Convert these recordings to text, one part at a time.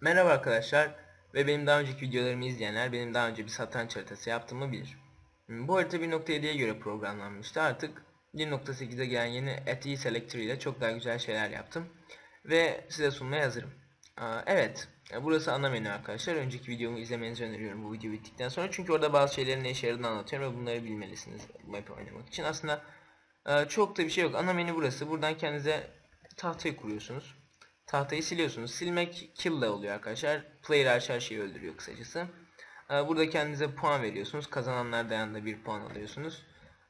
Merhaba arkadaşlar ve benim daha önceki videolarımı izleyenler benim daha önce bir satranç haritası yaptığımı bilir. Hmm, Bu harita 1.7'ye göre programlanmıştı. Artık 1.8'e gelen yeni ATE Selector ile çok daha güzel şeyler yaptım. Ve size sunmaya hazırım. Evet, burası ana menü arkadaşlar. Önceki videomu izlemenizi öneriyorum bu video bittikten sonra. Çünkü orada bazı şeylerin ne işe yaradığını anlatıyorum ve bunları bilmelisiniz map oynamak için. Aslında e, çok da bir şey yok. Ana menü burası. Buradan kendinize tahtayı kuruyorsunuz. Tahtayı siliyorsunuz. Silmek kill oluyor arkadaşlar. Player her şeyi öldürüyor kısacası. Ee, Burada kendinize puan veriyorsunuz. Kazananlar yanında bir puan alıyorsunuz.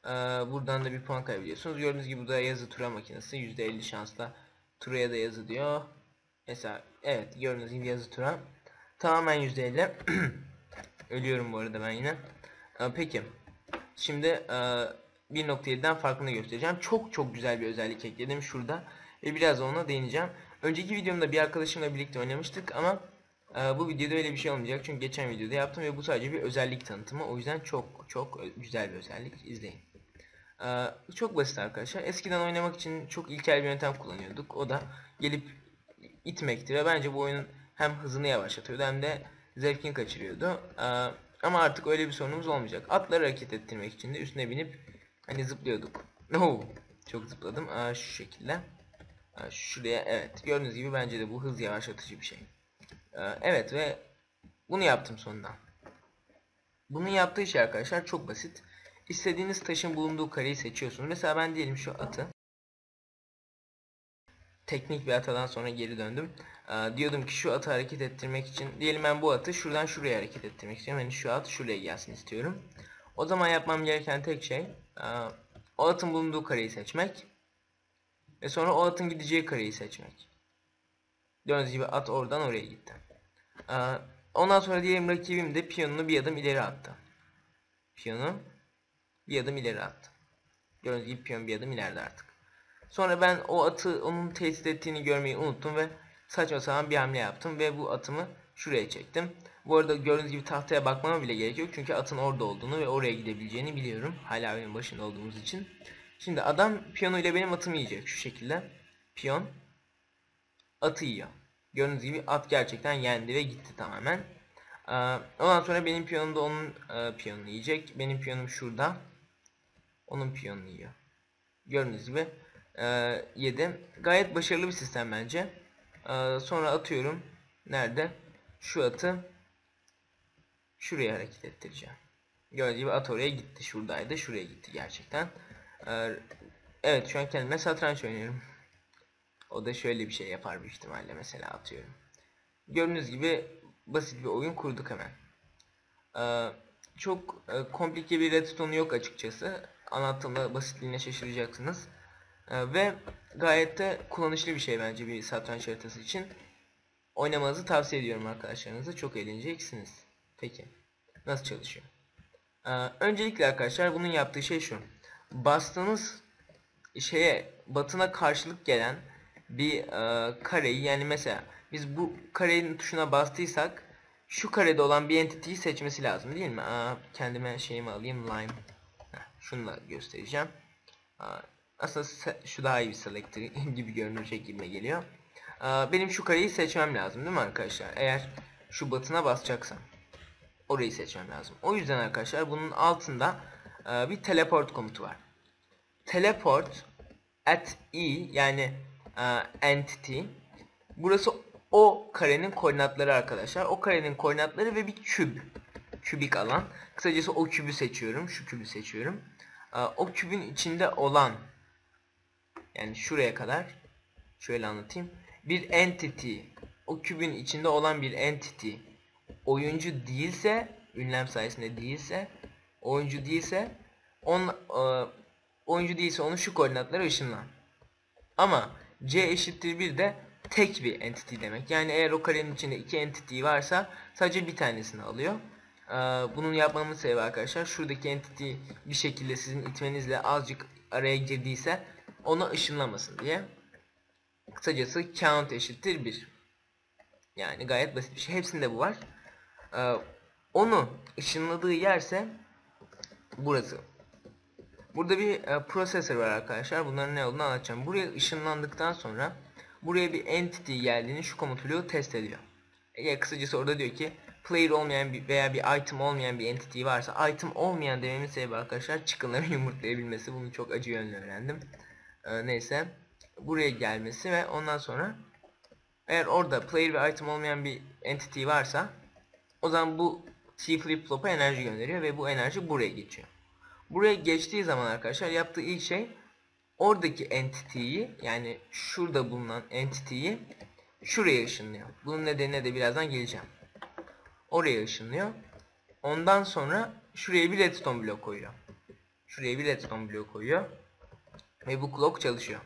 Ee, Buradan da bir puan kaybediyorsunuz. Gördüğünüz gibi burada yazı tura makinesi. %50 şansla turaya da yazı diyor. Mesela evet gördüğünüz gibi yazı tura. Tamamen %50. Ölüyorum bu arada ben yine. Ee, Peki. Şimdi e, 1.7'den farkını göstereceğim. Çok çok güzel bir özellik ekledim şurada. Ve biraz ona değineceğim. Önceki videomda bir arkadaşımla birlikte oynamıştık ama e, bu videoda öyle bir şey olmayacak. Çünkü geçen videoda yaptım ve bu sadece bir özellik tanıtımı. O yüzden çok çok güzel bir özellik. İzleyin. E, çok basit arkadaşlar. Eskiden oynamak için çok ilkel bir yöntem kullanıyorduk. O da gelip itmekti ve bence bu oyunun hem hızını yavaşlatıyordu hem de zevkini kaçırıyordu. E, ama artık öyle bir sorunumuz olmayacak. Atları hareket ettirmek için de üstüne binip hani zıplıyorduk. No, çok zıpladım. Aa, şu şekilde. Aa, şuraya evet. Gördüğünüz gibi bence de bu hız yavaşlatıcı bir şey. Ee, evet ve bunu yaptım sonunda. Bunun yaptığı şey arkadaşlar çok basit. İstediğiniz taşın bulunduğu kareyi seçiyorsunuz. Mesela ben diyelim şu atı teknik bir hatadan sonra geri döndüm. Ee, diyordum ki şu atı hareket ettirmek için diyelim ben bu atı şuradan şuraya hareket ettirmek istiyorum. Yani şu at şuraya gelsin istiyorum. O zaman yapmam gereken tek şey e, o atın bulunduğu kareyi seçmek ve sonra o atın gideceği kareyi seçmek. Gördüğünüz gibi at oradan oraya gitti. Ee, ondan sonra diyelim rakibim de piyonunu bir adım ileri attı. Piyonu bir adım ileri attı. Gördüğünüz gibi piyon bir adım ileride artık. Sonra ben o atı onun tehdit ettiğini görmeyi unuttum ve saçma sapan bir hamle yaptım ve bu atımı şuraya çektim. Bu arada gördüğünüz gibi tahtaya bakmama bile gerek yok çünkü atın orada olduğunu ve oraya gidebileceğini biliyorum. Hala oyunun başında olduğumuz için. Şimdi adam piyonuyla benim atımı yiyecek şu şekilde. Piyon atı yiyor. Gördüğünüz gibi at gerçekten yendi ve gitti tamamen. Ee, ondan sonra benim piyonum da onun e, piyonunu yiyecek. Benim piyonum şurada. Onun piyonunu yiyor. Gördüğünüz gibi e, yedi. Gayet başarılı bir sistem bence. E, sonra atıyorum. Nerede? Şu atı şuraya hareket ettireceğim. Gördüğünüz gibi at oraya gitti. Şuradaydı. Şuraya gitti gerçekten. Ee, evet şu an kendime satranç oynuyorum. O da şöyle bir şey yapar büyük ihtimalle mesela atıyorum. Gördüğünüz gibi basit bir oyun kurduk hemen. Ee, çok e, komplike bir redstone yok açıkçası. Anlattığımda basitliğine şaşıracaksınız. Ee, ve gayet de kullanışlı bir şey bence bir satranç haritası için. Oynamanızı tavsiye ediyorum arkadaşlarınıza. Çok eğleneceksiniz. Peki. Nasıl çalışıyor? Öncelikle arkadaşlar bunun yaptığı şey şu. Bastığınız şeye batına karşılık gelen bir e, kareyi yani mesela biz bu karenin tuşuna bastıysak şu karede olan bir entity'yi seçmesi lazım değil mi? Aa, kendime şeyimi alayım lime. Heh, şunu da göstereceğim. Aslında şu daha iyi bir selector gibi görünecek gibi geliyor. Benim şu kareyi seçmem lazım değil mi arkadaşlar? Eğer şu batına basacaksam orayı seçmem lazım. O yüzden arkadaşlar bunun altında e, bir teleport komutu var. Teleport at e yani e, entity burası o karenin koordinatları arkadaşlar. O karenin koordinatları ve bir küp. Kübik alan. Kısacası o kübü seçiyorum. Şu kübü seçiyorum. E, o kübün içinde olan yani şuraya kadar şöyle anlatayım. Bir entity o kübün içinde olan bir entity oyuncu değilse ünlem sayesinde değilse oyuncu değilse on e, oyuncu değilse onun şu koordinatlara ışınlan. Ama c eşittir bir de tek bir entity demek. Yani eğer o karenin içinde iki entity varsa sadece bir tanesini alıyor. Ee, bunun yapmamın sebebi arkadaşlar şuradaki entity bir şekilde sizin itmenizle azıcık araya girdiyse ona ışınlamasın diye. Kısacası count eşittir 1. Yani gayet basit bir şey. Hepsinde bu var. Ee, onu ışınladığı yerse burası. Burada bir e, prosesör var arkadaşlar. Bunların ne olduğunu anlatacağım. Buraya ışınlandıktan sonra buraya bir entity geldiğini şu komut bloğu test ediyor. Ya kısacası orada diyor ki player olmayan bir veya bir item olmayan bir entity varsa item olmayan dememin sebebi arkadaşlar çıkınların yumurtlayabilmesi. Bunu çok acı yönlü öğrendim. Ee, neyse buraya gelmesi ve ondan sonra eğer orada player ve item olmayan bir entity varsa o zaman bu T flip flop'a enerji gönderiyor ve bu enerji buraya geçiyor. Buraya geçtiği zaman arkadaşlar yaptığı ilk şey oradaki entity'yi yani şurada bulunan entity'yi şuraya ışınlıyor. Bunun nedenine de birazdan geleceğim. Oraya ışınlıyor. Ondan sonra şuraya bir redstone blok koyuyor. Şuraya bir redstone blok koyuyor. Ve bu clock çalışıyor.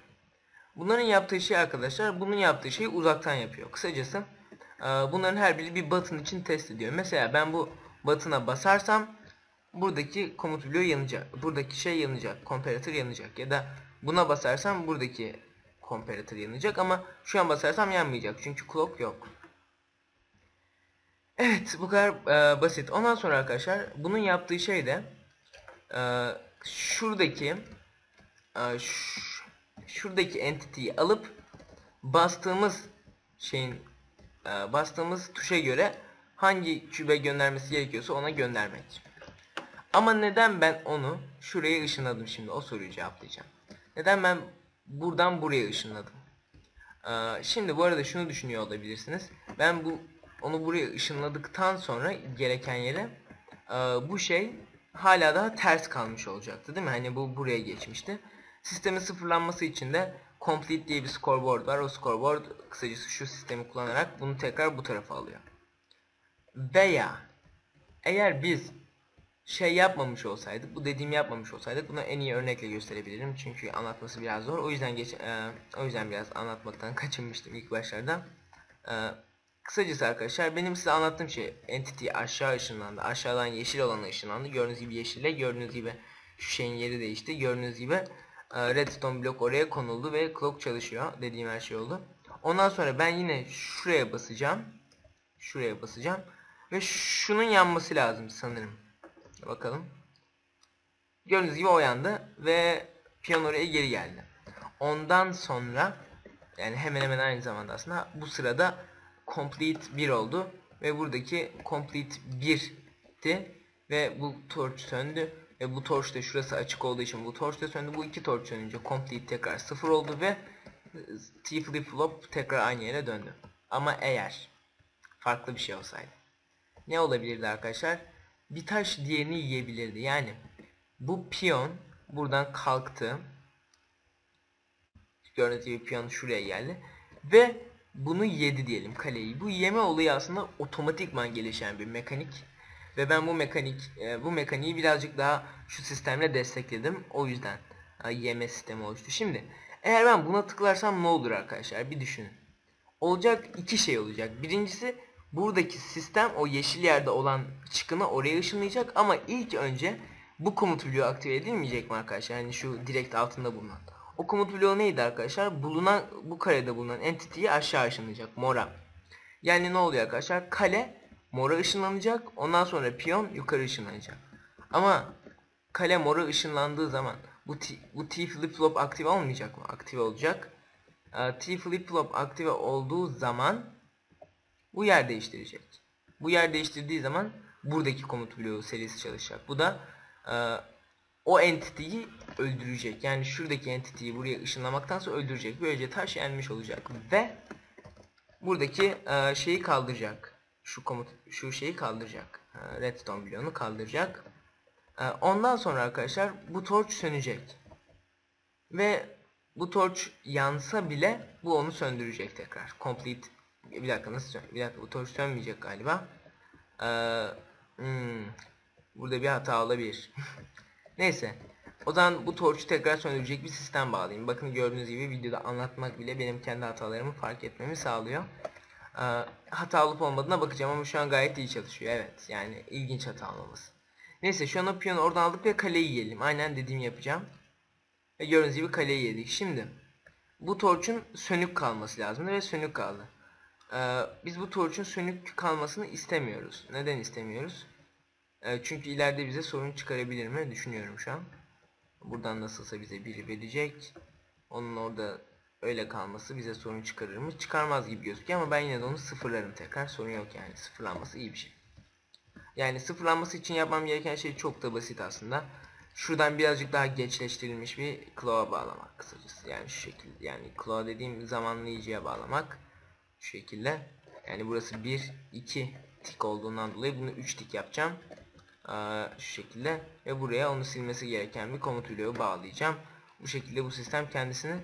Bunların yaptığı şey arkadaşlar bunun yaptığı şeyi uzaktan yapıyor. Kısacası bunların her biri bir button için test ediyor. Mesela ben bu button'a basarsam buradaki komut bloğu yanacak. Buradaki şey yanacak. Comparator yanacak. Ya da buna basarsam buradaki comparator yanacak ama şu an basarsam yanmayacak. Çünkü clock yok. Evet bu kadar e, basit. Ondan sonra arkadaşlar bunun yaptığı şey de e, şuradaki e, şuradaki entity'yi alıp bastığımız şeyin e, bastığımız tuşa göre hangi kübe göndermesi gerekiyorsa ona göndermek. Ama neden ben onu şuraya ışınladım şimdi o soruyu cevaplayacağım. Neden ben buradan buraya ışınladım? Ee, şimdi bu arada şunu düşünüyor olabilirsiniz. Ben bu onu buraya ışınladıktan sonra gereken yere e, bu şey hala daha ters kalmış olacaktı değil mi? Hani bu buraya geçmişti. Sistemin sıfırlanması için de complete diye bir scoreboard var. O scoreboard kısacası şu sistemi kullanarak bunu tekrar bu tarafa alıyor. Veya eğer biz şey yapmamış olsaydık, bu dediğimi yapmamış olsaydık bunu en iyi örnekle gösterebilirim. Çünkü anlatması biraz zor. O yüzden geç, e, o yüzden biraz anlatmaktan kaçınmıştım ilk başlarda. E, kısacası arkadaşlar benim size anlattığım şey entity aşağı ışınlandı. Aşağıdan yeşil olana ışınlandı. Gördüğünüz gibi yeşille, gördüğünüz gibi şu şeyin yeri değişti. Gördüğünüz gibi e, redstone blok oraya konuldu ve clock çalışıyor. Dediğim her şey oldu. Ondan sonra ben yine şuraya basacağım. Şuraya basacağım. Ve şunun yanması lazım sanırım. Bakalım. Gördüğünüz gibi o ve piyano oraya geri geldi. Ondan sonra yani hemen hemen aynı zamanda aslında bu sırada complete 1 oldu ve buradaki complete 1'ti ve bu torch söndü ve bu torch da şurası açık olduğu için bu torch da söndü. Bu iki torch sönünce complete tekrar 0 oldu ve T flip flop tekrar aynı yere döndü. Ama eğer farklı bir şey olsaydı ne olabilirdi arkadaşlar? Bir taş diğerini yiyebilirdi. Yani bu piyon buradan kalktı. Gördüğünüz gibi piyon şuraya geldi. Ve bunu yedi diyelim kaleyi. Bu yeme olayı aslında otomatikman gelişen bir mekanik. Ve ben bu mekanik e, bu mekaniği birazcık daha şu sistemle destekledim. O yüzden e, yeme sistemi oluştu. Şimdi eğer ben buna tıklarsam ne olur arkadaşlar? Bir düşünün. Olacak iki şey olacak. Birincisi buradaki sistem o yeşil yerde olan çıkını oraya ışınlayacak ama ilk önce bu komut bloğu aktive edilmeyecek mi arkadaşlar? Yani şu direkt altında bulunan. O komut bloğu neydi arkadaşlar? Bulunan bu karede bulunan entity'yi aşağı ışınlayacak mora. Yani ne oluyor arkadaşlar? Kale mora ışınlanacak. Ondan sonra piyon yukarı ışınlanacak. Ama kale mora ışınlandığı zaman bu T, bu T flip flop aktive olmayacak mı? Aktive olacak. Ee, T flip flop aktive olduğu zaman bu yer değiştirecek. Bu yer değiştirdiği zaman buradaki komut bloğu serisi çalışacak. Bu da e, o entity'yi öldürecek. Yani şuradaki entity'yi buraya ışınlamaktansa öldürecek. Böylece taş yenmiş olacak ve buradaki e, şeyi kaldıracak. Şu komut şu şeyi kaldıracak. E, redstone bloğunu kaldıracak. E, ondan sonra arkadaşlar bu torch sönecek. Ve bu torch yansa bile bu onu söndürecek tekrar. Complete bir dakika nasıl? Bir dakika bu torch sönmeyecek galiba. Ee, hmm, burada bir hata olabilir. Neyse. O zaman bu torçu tekrar söndürecek bir sistem bağlayayım. Bakın gördüğünüz gibi videoda anlatmak bile benim kendi hatalarımı fark etmemi sağlıyor. Ee, hata olup olmadığına bakacağım ama şu an gayet iyi çalışıyor. Evet yani ilginç hata olmaması. Neyse şu an o piyonu oradan aldık ve kaleyi yiyelim. Aynen dediğimi yapacağım. Ve gördüğünüz gibi kaleyi yedik. Şimdi bu torçun sönük kalması lazım ve sönük kaldı. Ee, biz bu torçun sönük kalmasını istemiyoruz. Neden istemiyoruz? Ee, çünkü ileride bize sorun çıkarabilir mi düşünüyorum şu an. Buradan nasılsa bize biri verecek. Onun orada öyle kalması bize sorun çıkarır mı? Çıkarmaz gibi gözüküyor ama ben yine de onu sıfırlarım tekrar. Sorun yok yani. Sıfırlanması iyi bir şey. Yani sıfırlanması için yapmam gereken şey çok da basit aslında. Şuradan birazcık daha geçleştirilmiş bir claw'a bağlamak kısacası. Yani şu şekilde. Yani claw dediğim zamanlayıcıya bağlamak. Şu şekilde. Yani burası 1, 2 tik olduğundan dolayı bunu 3 tik yapacağım. Aa, şu şekilde. Ve buraya onu silmesi gereken bir komut bloğu bağlayacağım. Bu şekilde bu sistem kendisini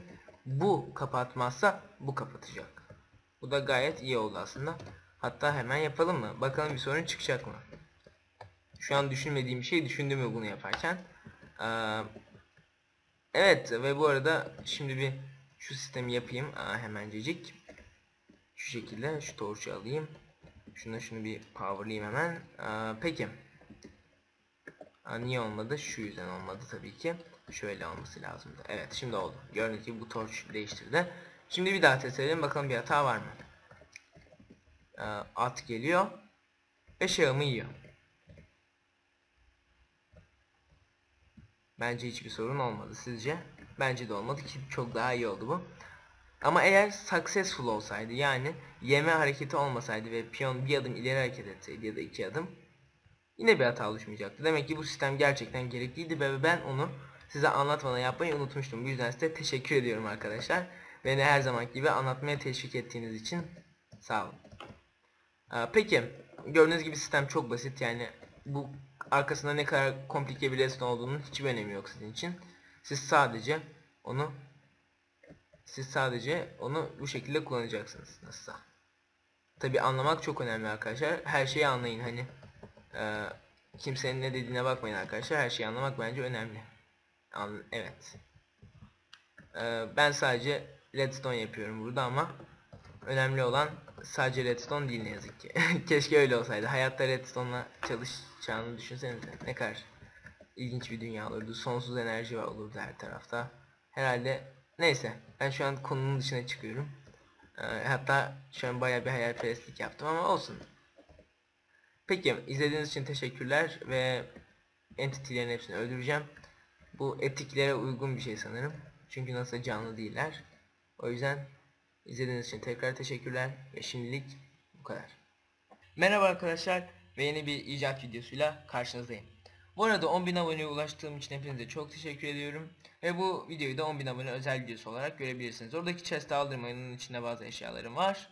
bu kapatmazsa bu kapatacak. Bu da gayet iyi oldu aslında. Hatta hemen yapalım mı? Bakalım bir sorun çıkacak mı? Şu an düşünmediğim bir şey düşündüm mü bunu yaparken? Ee, evet ve bu arada şimdi bir şu sistemi yapayım Aa, hemencecik. Şu şekilde şu torçu alayım. Şunu şunu bir powerlayayım hemen. Aa, peki. Niye olmadı? Şu yüzden olmadı tabii ki. Şöyle olması lazımdı. Evet şimdi oldu. Gördüğünüz gibi bu torç değiştirdi. Şimdi bir daha test edelim bakalım bir hata var mı? Ee, at geliyor. Ve şahımı yiyor. Bence hiçbir sorun olmadı sizce? Bence de olmadı ki çok daha iyi oldu bu. Ama eğer successful olsaydı yani yeme hareketi olmasaydı ve piyon bir adım ileri hareket etseydi ya da iki adım yine bir hata oluşmayacaktı. Demek ki bu sistem gerçekten gerekliydi ve ben onu size anlatmadan yapmayı unutmuştum. Bu yüzden size teşekkür ediyorum arkadaşlar. Beni her zaman gibi anlatmaya teşvik ettiğiniz için sağ olun. Ee, peki gördüğünüz gibi sistem çok basit yani bu arkasında ne kadar komplike bir lesson olduğunun hiçbir önemi yok sizin için. Siz sadece onu siz sadece onu bu şekilde kullanacaksınız nasılsa. Tabi anlamak çok önemli arkadaşlar. Her şeyi anlayın hani. Ee, kimsenin ne dediğine bakmayın arkadaşlar. Her şeyi anlamak bence önemli. An evet. Ee, ben sadece redstone yapıyorum burada ama önemli olan sadece redstone değil ne yazık ki. Keşke öyle olsaydı. Hayatta redstone'la çalışacağını düşünsenize. Ne kadar ilginç bir dünya olurdu. Sonsuz enerji var olurdu her tarafta. Herhalde neyse ben şu an konunun dışına çıkıyorum. Ee, hatta şu an baya bir hayalperestlik yaptım ama olsun. Peki izlediğiniz için teşekkürler ve entity'lerin hepsini öldüreceğim. Bu etiklere uygun bir şey sanırım. Çünkü nasıl canlı değiller. O yüzden izlediğiniz için tekrar teşekkürler ve şimdilik bu kadar. Merhaba arkadaşlar ve yeni bir icat videosuyla karşınızdayım. Bu arada 10.000 aboneye ulaştığım için hepinize çok teşekkür ediyorum. Ve bu videoyu da 10.000 abone özel videosu olarak görebilirsiniz. Oradaki chest'e aldırmayının içinde bazı eşyalarım var.